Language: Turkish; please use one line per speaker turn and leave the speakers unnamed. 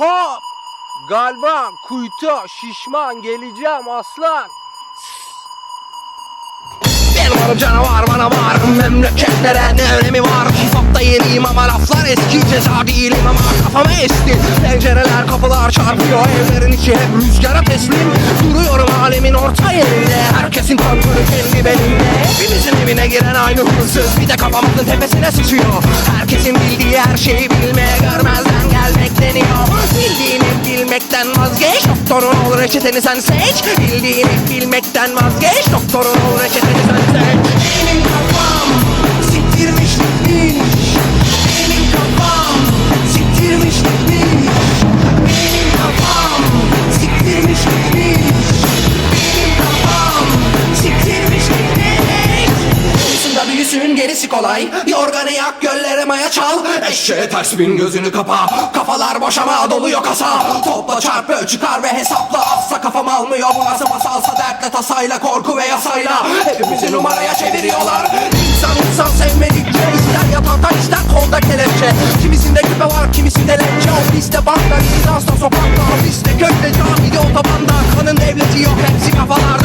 Hop! Galiba kuytu şişman geleceğim aslan.
Benim adım canavar bana var Memleketlere ne önemi var? Hip-hop'ta yeniyim ama laflar eski. Ceza değilim ama kafama esti. Pencereler kapılar çarpıyor. Evlerin içi hep rüzgara teslim. Duruyorum alemin orta yerinde. Herkesin kontrolü kendi benimle Hepimizin evine giren aynı hırsız. Bir de kafamızın tepesine sıçıyor. Herkesin bildiği her şeyi bilmeye Görmezden Doktorun ol reçeteni sen seç. Bildiğini bilmekten vazgeç. Doktorun ol reçeteni sen seç kolay. Yorganı yak göllere maya çal. Eşeğe ters bin gözünü kapa. Kafalar boşama doluyor kasa Topla çarp böl çıkar ve hesapla. Asla kafam almıyor bu nasıl masalsa Dertle tasayla korku ve yasayla. Hepimizi numaraya çeviriyorlar. İnsan insan sevmedikçe ister yatakta ister kolda kelepçe. Kimisinde küpe var kimisinde lepçe. O bizde bankta rezidansta sokakta. Bizde köyde camide otobanda Kanın devleti yok hepsi kafalarda